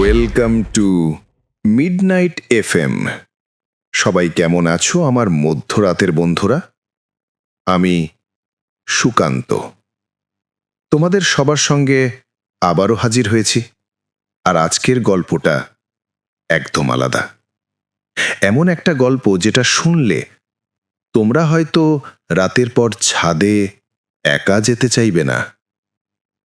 Welcome to midnight FM সবাই কেমন আছো আমার মধ্যরাতের বন্ধুরা? আমি সুকান্ত। তোমাদের সবার সঙ্গে আবারও হাজির হয়েছি, আর আজকের গল্পটা একদম আলাদা। এমন একটা গল্প যেটা শুনলে তোমরা হয়তো রাতের পর ছাদে একা যেতে চাইবে না।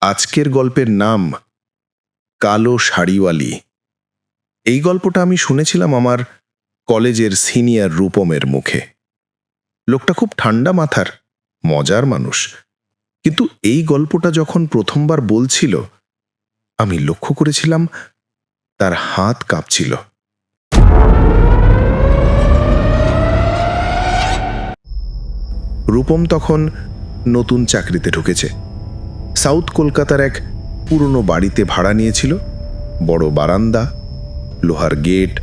আজকের গল্পের নাম কালো শাড়িওয়ালি। এই গল্পটা আমি শুনেছিলাম আমার কলেজের সিনিয়র রূপমের মুখে। লোকটা খুব ঠান্ডা মাথার, মজার মানুষ। কিন্তু এই গল্পটা যখন প্রথমবার বলছিল, আমি লক্ষ্য করেছিলাম তার হাত কাঁপছিল। রূপম তখন নতুন চাকরিতে ঢুকেছে। সাউথ কলকাতার এক পুরনো বাড়িতে ভাড়া নিয়েছিল, বড় বারান্দা, লোহার গেট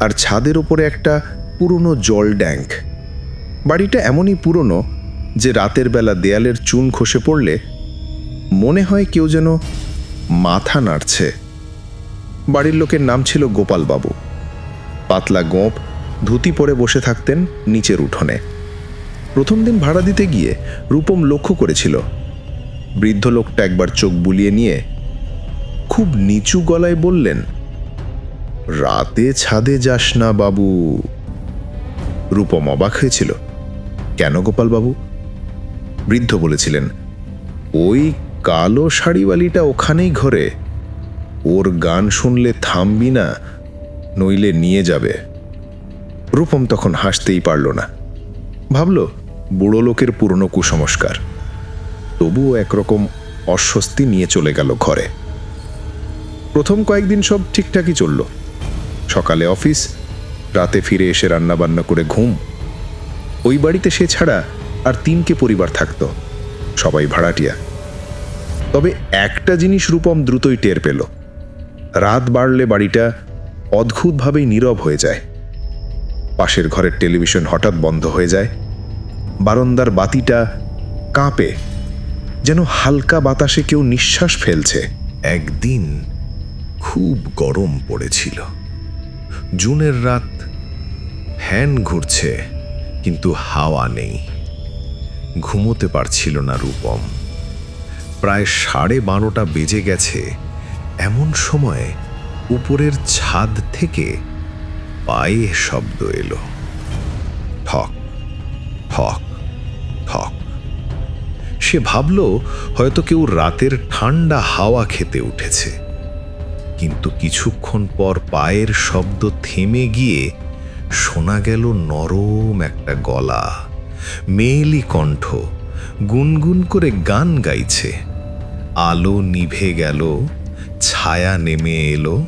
আর ছাদের ওপরে একটা পুরনো জল ড্যাঙ্ক বাড়িটা এমনই পুরনো যে রাতের বেলা দেয়ালের চুন খসে পড়লে মনে হয় কেউ যেন মাথা নাড়ছে। বাড়ির লোকের নাম ছিল গোপালবাবু। পাতলা গোঁপ ধুতি পরে বসে থাকতেন নিচের উঠোনে। প্রথম দিন ভাড়া দিতে গিয়ে রূপম লক্ষ্য করেছিল বৃদ্ধ লোকটা একবার চোখ বুলিয়ে নিয়ে খুব নিচু গলায় বললেন, রাতে ছাদে যাস না বাবু। রূপম অবাক হয়েছিল, কেন গোপাল বাবু? বৃদ্ধ বলেছিলেন, ওই কালো শাড়িওয়ালিটা ওখানেই ঘরে। ওর গান শুনলে থামবি না, নইলে নিয়ে যাবে। রূপম তখন হাসতেই পারল না। ভাবল, বুড়ো লোকের পুরনো কুসংস্কার। তবুও একরকম অস্বস্তি নিয়ে চলে গেল ঘরে। প্রথম কয়েকদিন সব ঠিকঠাকই চলল। সকালে অফিস, রাতে ফিরে এসে রান্নাবান্না করে ঘুম। ওই বাড়িতে সে ছাড়া আর তিনকে পরিবার থাকতো, সবাই ভাড়াটিয়া। তবে একটা জিনিস রূপম দ্রুতই টের পেল। রাত বাড়লে বাড়িটা অদ্ভুতভাবেই নীরব হয়ে যায়। পাশের ঘরের টেলিভিশন হঠাৎ বন্ধ হয়ে যায়। বারান্দার বাতিটা কাঁপে। যেন হালকা বাতাসে কেউ নিঃশ্বাস ফেলছে। একদিন খুব গরম পড়েছিল। জুনের রাত ফ্যান ঘুরছে, কিন্তু হাওয়া নেই। ঘুমোতে পারছিল না রূপম। প্রায় সাড়ে বারোটা বেজে গেছে। এমন সময় উপরের ছাদ থেকে পায়ে শব্দ এলো। ঠক ঠক সে ভাবল হয়তো কেউ রাতের ঠান্ডা হাওয়া খেতে উঠেছে। কিন্তু কিছুক্ষণ পর পায়ের শব্দ থেমে গিয়ে শোনা গেল নরম একটা গলা, মেয়েলি কণ্ঠ, গুনগুন করে গান গাইছে। আলো নিভে গেল, ছায়া নেমে এলো,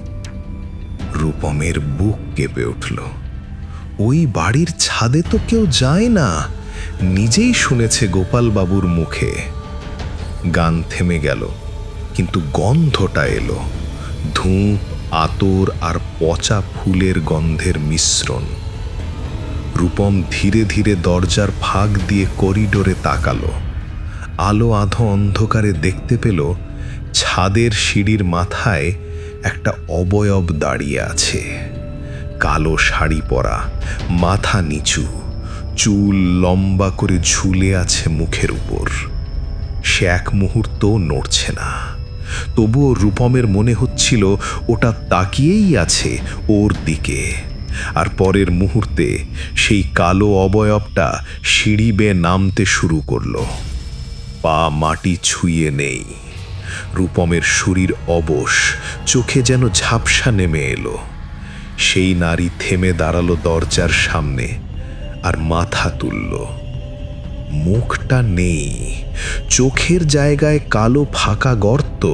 রূপমের বুক কেঁপে উঠল। ওই বাড়ির ছাদে তো কেউ যায় না। নিজেই শুনেছে গোপালবাবুর মুখে। গান থেমে গেল, কিন্তু গন্ধটা এলো। ধূপ, আতর আর পচা ফুলের গন্ধের মিশ্রণ। রূপম ধীরে ধীরে দরজার ফাঁক দিয়ে করিডোরে তাকালো। আলো আধো অন্ধকারে দেখতে পেল, ছাদের সিঁড়ির মাথায় একটা অবয়ব দাঁড়িয়ে আছে। কালো শাড়ি পরা, মাথা নিচু। চুল লম্বা করে ঝুলে আছে মুখের উপর। সে এক মুহূর্ত নড়ছে না। তবুও রূপমের মনে হচ্ছিল, ওটা তাকিয়েই আছে ওর দিকে। আর পরের মুহূর্তে সেই কালো অবয়বটা সিঁড়ি বেয়ে নামতে শুরু করল। পা মাটি ছুঁয়ে নেই। রূপমের শরীর অবশ, চোখে যেন ঝাপসা নেমে এলো। সেই নারী থেমে দাঁড়াল দরজার সামনে। আর মাথা তুলল। মুখটা নেই। চোখের জায়গায় কালো ফাঁকা গর্ত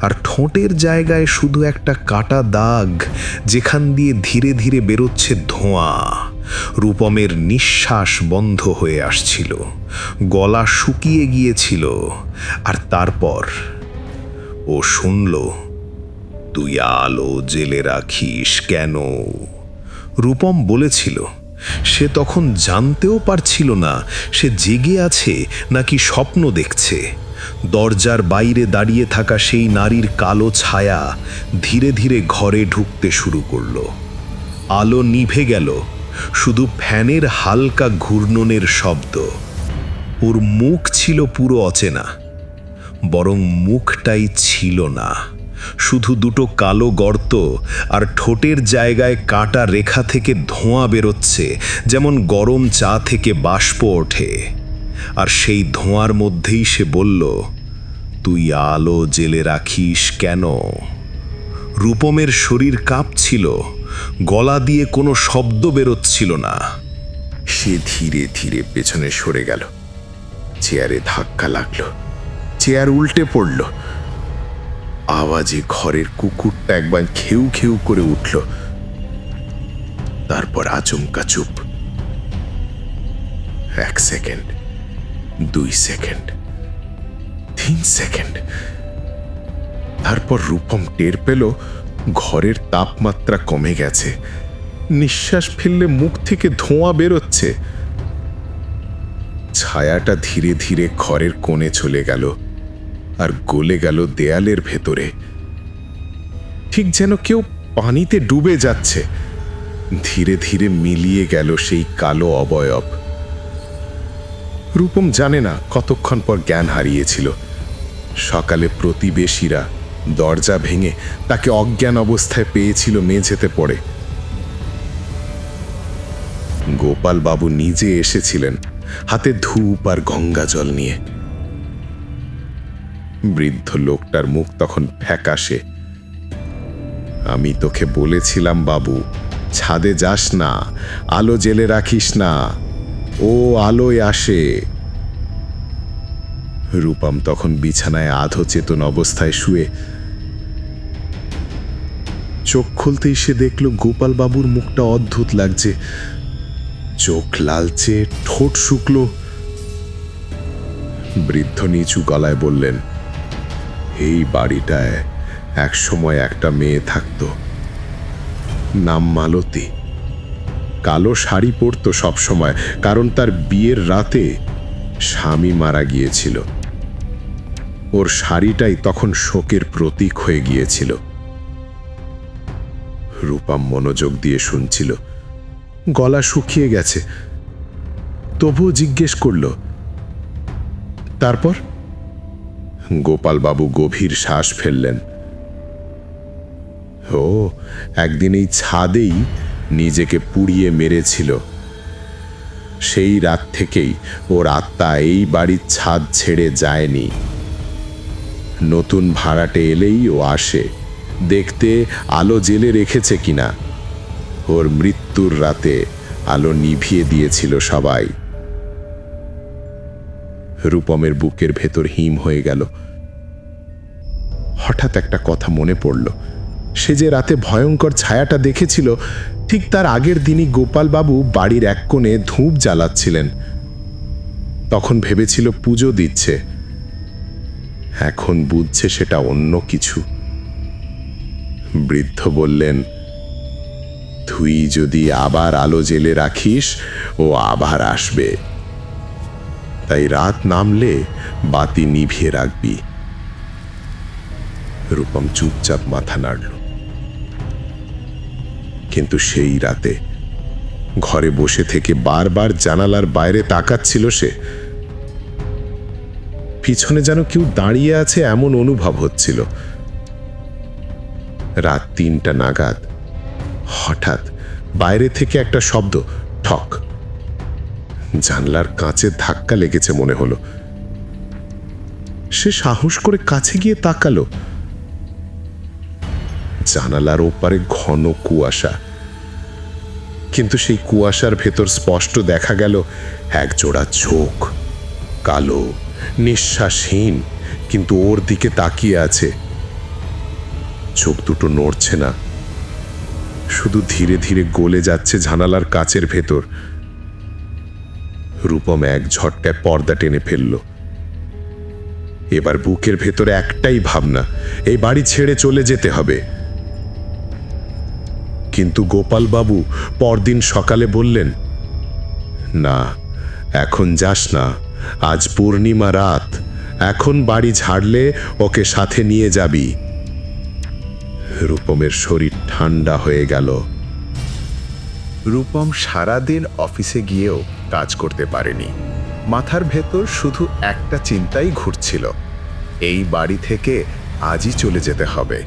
আর ঠোঁটের জায়গায় শুধু একটা কাটা দাগ, যেখান দিয়ে ধীরে ধীরে বেরোচ্ছে ধোঁয়া। রূপমের নিঃশ্বাস বন্ধ হয়ে আসছিল। গলা শুকিয়ে গিয়েছিল। আর তারপর ও শুনল, তুই আলো জেলে রাখিস কেন? রূপম বলেছিল সে তখন জানতেও পারছিল না সে জেগে আছে নাকি স্বপ্ন দেখছে। দরজার বাইরে দাঁড়িয়ে থাকা সেই নারীর কালো ছায়া ধীরে ধীরে ঘরে ঢুকতে শুরু করল। আলো নিভে গেল, শুধু ফ্যানের হালকা ঘূর্ণনের শব্দ। ওর মুখ ছিল পুরো অচেনা, বরং মুখটাই ছিল না। শুধু দুটো কালো গর্ত আর ঠোঁটের জায়গায় কাটা রেখা থেকে ধোঁয়া বেরোচ্ছে, যেমন গরম চা থেকে বাষ্প ওঠে। আর সেই ধোঁয়ার মধ্যেই সে বলল, তুই আলো জেলে রাখিস কেন? রূপমের শরীর কাঁপছিল, গলা দিয়ে কোনো শব্দ বেরোচ্ছিল না। সে ধীরে ধীরে পেছনে সরে গেল। চেয়ারে ধাক্কা লাগল, চেয়ার উল্টে পড়ল আওয়াজে ঘরের কুকুরটা একবার খেউ খেউ করে উঠল। তারপর আচমকা চুপ। এক সেকেন্ড, দুই সেকেন্ড, তিন সেকেন্ড। তারপর রূপম টের পেল, ঘরের তাপমাত্রা কমে গেছে। নিঃশ্বাস ফেললে মুখ থেকে ধোঁয়া বেরোচ্ছে। ছায়াটা ধীরে ধীরে ঘরের কোণে চলে গেল। আর গলে গেল দেয়ালের ভেতরে। ঠিক যেন কেউ পানিতে ডুবে যাচ্ছে। ধীরে ধীরে মিলিয়ে গেল সেই কালো অবয়ব। রূপম জানে না কতক্ষণ পর জ্ঞান হারিয়েছিল। সকালে প্রতিবেশীরা দরজা ভেঙে তাকে অজ্ঞান অবস্থায় পেয়েছিল মেঝেতে পড়ে। গোপাল বাবু নিজে এসেছিলেন, হাতে ধূপ আর গঙ্গা জল নিয়ে। বৃদ্ধ লোকটার মুখ তখন ফ্যাকাশে। আমি তোকে বলেছিলাম, বাবু, ছাদে যাস না, আলো জেলে রাখিস না, ও আলোয় আসে। রূপম তখন বিছানায় আধো চেতন অবস্থায় শুয়ে চোখ খুলতেই সে দেখল গোপাল বাবুর মুখটা অদ্ভুত লাগছে। চোখ লালচে, ঠোঁট শুকলো। বৃদ্ধ নিচু গলায় বললেন এই বাড়িটায় এক সময় একটা মেয়ে থাকতো। নাম মালতী। কালো শাড়ি পরতো সবসময় কারণ তার বিয়ের রাতে স্বামী মারা গিয়েছিল। ওর শাড়িটাই তখন শোকের প্রতীক হয়ে গিয়েছিল। রূপাম মনোযোগ দিয়ে শুনছিল। গলা শুকিয়ে গেছে। তবুও জিজ্ঞেস করল, তারপর? গোপালবাবু গভীর শ্বাস ফেললেন। ও, একদিন এই ছাদেই নিজেকে পুড়িয়ে মেরেছিল। সেই রাত থেকেই ওর আত্মা এই বাড়ির ছাদ ছেড়ে যায়নি। নতুন ভাড়াটে এলেই ও আসে। দেখতে আলো জেলে রেখেছে কিনা। ওর মৃত্যুর রাতে আলো নিভিয়ে দিয়েছিল সবাই। রূপমের বুকের ভেতর হিম হয়ে গেল। হঠাৎ একটা কথা মনে পড়ল। সে যে রাতে ভয়ঙ্কর ছায়াটা দেখেছিল, ঠিক তার আগের দিনই গোপালবাবু বাড়ির এক কোণে ধূপ জ্বালাচ্ছিলেন। তখন ভেবেছিল পুজো দিচ্ছে। এখন বুঝছে সেটা অন্য কিছু। বৃদ্ধ বললেন, তুই যদি আবার আলো জেলে রাখিস, ও আবার আসবে। তাই রাত নামলে বাতি নিভিয়ে রাখবি। রূপম চুপচাপ মাথা নাড়ল। কিন্তু সেই রাতে ঘরে বসে থেকে বারবার জানালার বাইরে তাকাচ্ছিল সে। পিছনে যেন কেউ দাঁড়িয়ে আছে এমন অনুভব হচ্ছিল। রাত তিনটা নাগাদ হঠাৎ বাইরে থেকে একটা শব্দ, ঠক। জানলার কাঁচে ধাক্কা লেগেছে মনে হলো। সে সাহস করে কাছে গিয়ে তাকালো। জানালার ওপারে ঘন কুয়াশা। কিন্তু সেই কুয়াশার ভেতর স্পষ্ট দেখা গেল এক জোড়া চোখ, কালো, নিঃশ্বাসহীন, কিন্তু ওর দিকে তাকিয়ে আছে। চোখ দুটো নড়ছে না। শুধু ধীরে ধীরে গলে যাচ্ছে জানালার কাচের ভেতর। রূপম এক ঝটকায় পর্দা টেনে ফেলল। এবার বুকের ভেতরে একটাই ভাবনা, এই বাড়ি ছেড়ে চলে যেতে হবে। কিন্তু গোপাল বাবু পরদিন সকালে বললেন, না, এখন যাস না, আজ পূর্ণিমা রাত, এখন বাড়ি ঝাড়লে ওকে সাথে নিয়ে যাবি। রূপমের শরীর ঠান্ডা হয়ে গেল। রূপম সারাদিন অফিসে গিয়েও কাজ করতে পারেনি। মাথার ভেতর শুধু একটা চিন্তাই ঘুরছিল। এই বাড়ি থেকে আজই চলে যেতে হবে।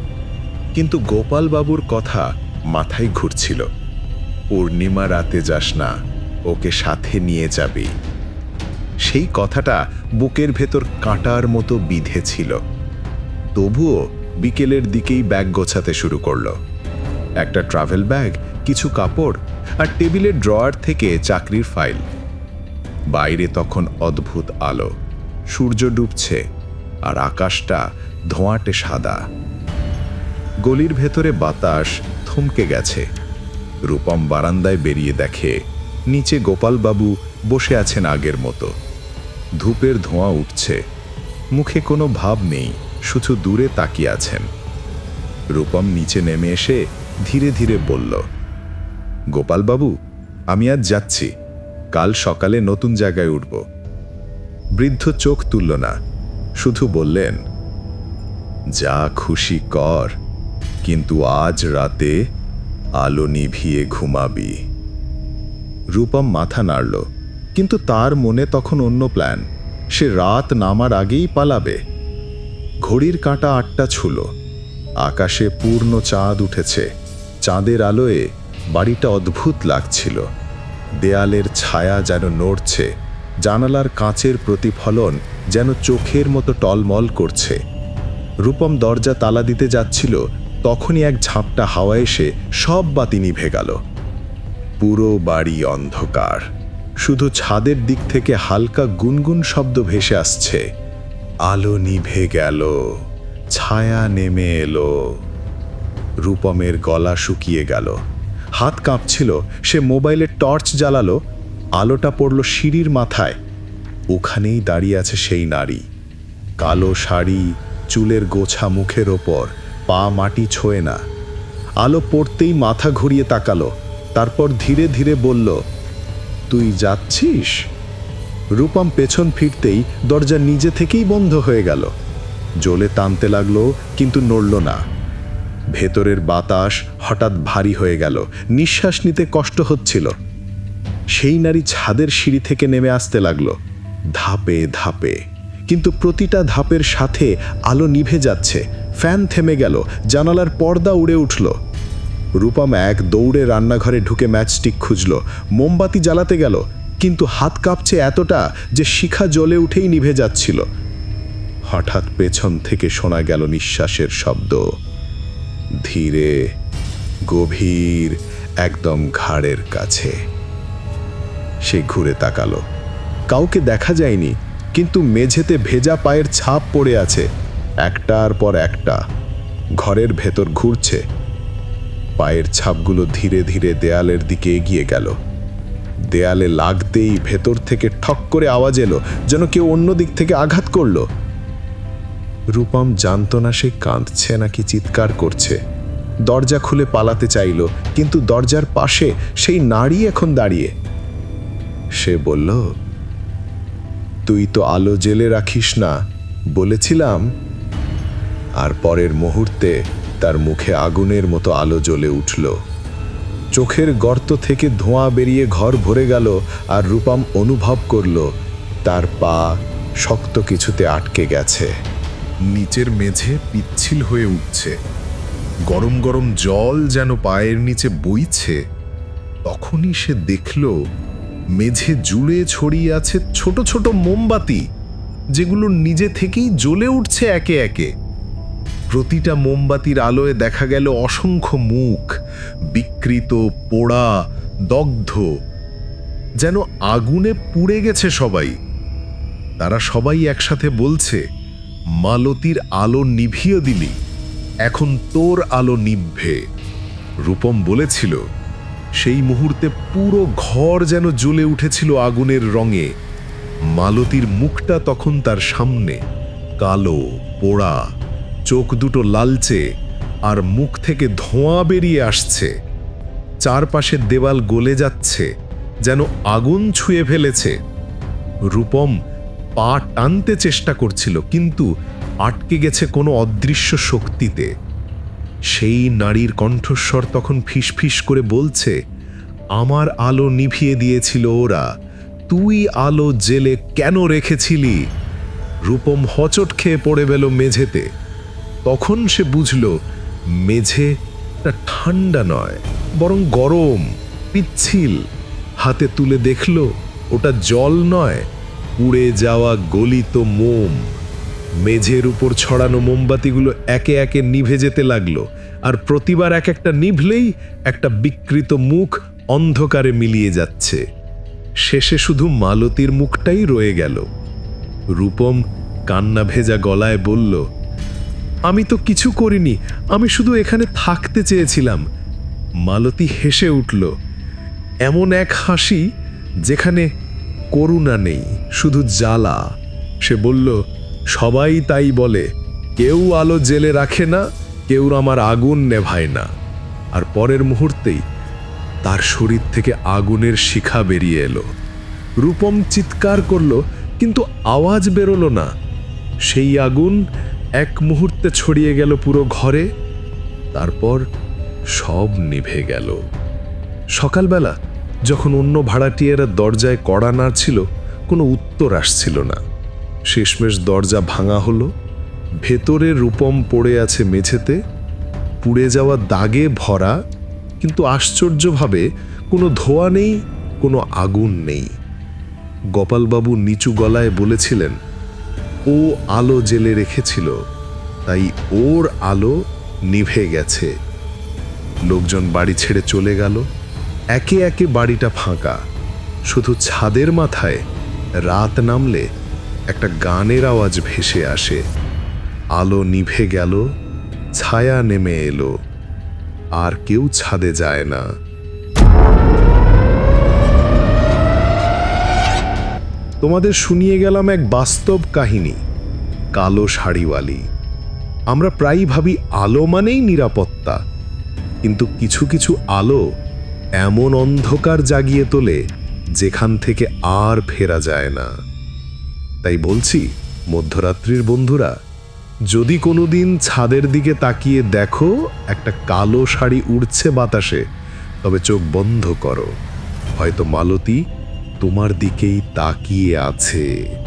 কিন্তু গোপালবাবুর কথা মাথায় ঘুরছিল। পূর্ণিমা রাতে যাস না, ওকে সাথে নিয়ে যাবি। সেই কথাটা বুকের ভেতর কাঁটার মতো বিঁধেছিল তবুও বিকেলের দিকেই ব্যাগ গোছাতে শুরু করল। একটা ট্রাভেল ব্যাগ, কিছু কাপড় আর টেবিলের ড্রয়ার থেকে চাকরির ফাইল। বাইরে তখন অদ্ভুত আলো। সূর্য ডুবছে আর আকাশটা ধোঁয়াটে সাদা। গলির ভেতরে বাতাস থমকে গেছে। রূপম বারান্দায় বেরিয়ে দেখে নিচে গোপালবাবু বসে আছেন আগের মতো। ধূপের ধোঁয়া উঠছে। মুখে কোনো ভাব নেই, শুধু দূরে তাকিয়ে আছেন। রূপম নিচে নেমে এসে ধীরে ধীরে বলল, গোপালবাবু, আমি আজ যাচ্ছি। কাল সকালে নতুন জায়গায় উঠব। বৃদ্ধ চোখ তুলল না, শুধু বললেন, যা খুশি কর, কিন্তু আজ রাতে আলো নিভিয়ে ঘুমাবি। রূপম মাথা নাড়ল, কিন্তু তার মনে তখন অন্য প্ল্যান, সে রাত নামার আগেই পালাবে। ঘড়ির কাঁটা আটটা ছুলো, আকাশে পূর্ণ চাঁদ উঠেছে, চাঁদের আলোয় বাড়িটা অদ্ভুত লাগছিল। দেয়ালের ছায়া যেন নড়ছে, জানালার কাঁচের প্রতিফলন যেন চোখের মতো টলমল করছে। রূপম দরজা তালা দিতে যাচ্ছিল, তখনই এক ঝাপটা হাওয়া এসে সব বাতি নিভে গেল। পুরো বাড়ি অন্ধকার। শুধু ছাদের দিক থেকে হালকা গুনগুন শব্দ ভেসে আসছে। আলো নিভে গেল, ছায়া নেমে এলো। রূপমের গলা শুকিয়ে গেল। হাত কাঁপছিল, সে মোবাইলের টর্চ জ্বালালো, আলোটা পড়ল সিঁড়ির মাথায়। ওখানেই দাঁড়িয়ে আছে সেই নারী। কালো শাড়ি, চুলের গোছা মুখের ওপর, পা মাটি ছোঁয় না। আলো পড়তেই মাথা ঘুরিয়ে তাকালো, তারপর ধীরে ধীরে বলল, তুই যাচ্ছিস? রূপম পেছন ফিরতেই দরজা নিজে থেকেই বন্ধ হয়ে গেল। জ্বলে টানতে লাগল, কিন্তু নড়ল না। ভেতরের বাতাস হঠাৎ ভারী হয়ে গেল। নিঃশ্বাস নিতে কষ্ট হচ্ছিল। সেই নারী ছাদের সিঁড়ি থেকে নেমে আসতে লাগল। ধাপে ধাপে। কিন্তু প্রতিটা ধাপের সাথে আলো নিভে যাচ্ছে। ফ্যান থেমে গেল। জানালার পর্দা উড়ে উঠল। রূপম এক দৌড়ে রান্নাঘরে ঢুকে ম্যাচস্টিক খুঁজল। মোমবাতি জ্বালাতে গেল। কিন্তু হাত কাঁপছে এতটা যে শিখা জ্বলে উঠেই নিভে যাচ্ছিল। হঠাৎ পেছন থেকে শোনা গেল নিঃশ্বাসের শব্দ। ধীরে, গভীর, একদম ঘাড়ের কাছে। সে ঘুরে তাকালো। কাউকে দেখা যায়নি, কিন্তু মেঝেতে ভেজা পায়ের ছাপ পড়ে আছে, একটার পর একটা। ঘরের ভেতর ঘুরছে। পায়ের ছাপগুলো ধীরে ধীরে দেয়ালের দিকে এগিয়ে গেল। দেয়ালে লাগতেই ভেতর থেকে ঠক করে আওয়াজ এলো, যেন কেউ অন্য দিক থেকে আঘাত করল। রূপম জানত না সে কাঁদছে নাকি চিৎকার করছে। দরজা খুলে পালাতে চাইল, কিন্তু দরজার পাশে সেই নারী এখন দাঁড়িয়ে। সে বলল, তুই তো আলো জেলে রাখিস না। বলেছিলাম। আর পরের মুহূর্তে তার মুখে আগুনের মতো আলো জ্বলে উঠল। চোখের গর্ত থেকে ধোঁয়া বেরিয়ে ঘর ভরে গেল, আর রূপম অনুভব করল, তার পা শক্ত কিছুতে আটকে গেছে। নিচের মেঝে পিচ্ছিল হয়ে উঠছে। গরম গরম জল যেন পায়ের নিচে বইছে। তখনই সে দেখল, মেঝে জুড়ে ছড়িয়ে আছে ছোট ছোট মোমবাতি, যেগুলো নিজে থেকেই জ্বলে উঠছে একে একে। প্রতিটা মোমবাতির আলোয় দেখা গেল অসংখ্য মুখ, বিকৃত, পোড়া, দগ্ধ। যেন আগুনে পুড়ে গেছে সবাই। তারা সবাই একসাথে বলছে মালতীর আলো নিভিয়ে দিলি, এখন তোর আলো নিভবে। রূপম বলেছিল, সেই মুহূর্তে পুরো ঘর যেন জ্বলে উঠেছিল আগুনের রঙে। মালতীর মুখটা তখন তার সামনে, কালো, পোড়া, চোখ দুটো লালচে, আর মুখ থেকে ধোঁয়া বেরিয়ে আসছে। চারপাশের দেওয়াল গলে যাচ্ছে, যেন আগুন ছুঁয়ে ফেলেছে। রূপম পা টানতে চেষ্টা করছিল, কিন্তু আটকে গেছে কোনো অদৃশ্য শক্তিতে। সেই নারীর কণ্ঠস্বর তখন ফিসফিস করে বলছে, আমার আলো নিভিয়ে দিয়েছিল ওরা। তুই আলো জেলে কেন রেখেছিলি? রূপম হচট খেয়ে পড়ে গেল মেঝেতে। তখন সে বুঝল, মেঝে ঠান্ডা নয়, বরং গরম, পিচ্ছিল। হাতে তুলে দেখল, ওটা জল নয় উড়ে যাওয়া গলিত মোম। মেঝের উপর ছড়ানো মোমবাতিগুলো একে একে নিভে যেতে লাগল, আর প্রতিবার এক একটা নিভলেই একটা বিকৃত মুখ অন্ধকারে মিলিয়ে যাচ্ছে। শেষে শুধু মালতীর মুখটাই রয়ে গেল। রূপম কান্না ভেজা গলায় বলল, আমি তো কিছু করিনি, আমি শুধু এখানে থাকতে চেয়েছিলাম। মালতী হেসে উঠল, এমন এক হাসি যেখানে করুণা নেই। শুধু জ্বালা। সে বলল, সবাই তাই বলে, কেউ আলো জেলে রাখে না, কেউ আমার আগুন নেভায় না। আর পরের মুহূর্তেই তার শরীর থেকে আগুনের শিখা বেরিয়ে এলো। রূপম চিৎকার করল, কিন্তু আওয়াজ বেরোলো না। সেই আগুন এক মুহূর্তে ছড়িয়ে গেল পুরো ঘরে, তারপর সব নিভে গেল। সকালবেলা যখন অন্য ভাড়াটিয়ারা দরজায় কড়া নাড়ছিল কোনো উত্তর আসছিল না। শেষমেশ দরজা ভাঙা হলো, ভেতরে রূপম পড়ে আছে মেঝেতে, পুড়ে যাওয়া দাগে ভরা, কিন্তু আশ্চর্যভাবে কোনো ধোয়া নেই, কোনো আগুন নেই। গোপালবাবু নিচু গলায় বলেছিলেন, ও আলো জেলে রেখেছিল, তাই ওর আলো নিভে গেছে। লোকজন বাড়ি ছেড়ে চলে গেল। একে একে বাড়িটা ফাঁকা, শুধু ছাদের মাথায় রাত নামলে একটা গানের আওয়াজ ভেসে আসে। আলো নিভে গেল, ছায়া নেমে এলো। আর কেউ ছাদে যায় না। তোমাদের শুনিয়ে গেলাম এক বাস্তব কাহিনী, কালো শাড়িওয়ালি। আমরা প্রায়ই ভাবি আলো মানেই নিরাপত্তা। কিন্তু কিছু কিছু আলো এমন অন্ধকার জাগিয়ে তোলে যেখান থেকে আর ফেরা যায় না। তাই বলছি, মধ্যরাত্রির বন্ধুরা, যদি কোনো দিন ছাদের দিকে তাকিয়ে দেখো, একটা কালো শাড়ি উড়ছে বাতাসে, তবে চোখ বন্ধ করো। হয়তো মালতী তোমার দিকেই তাকিয়ে আছে।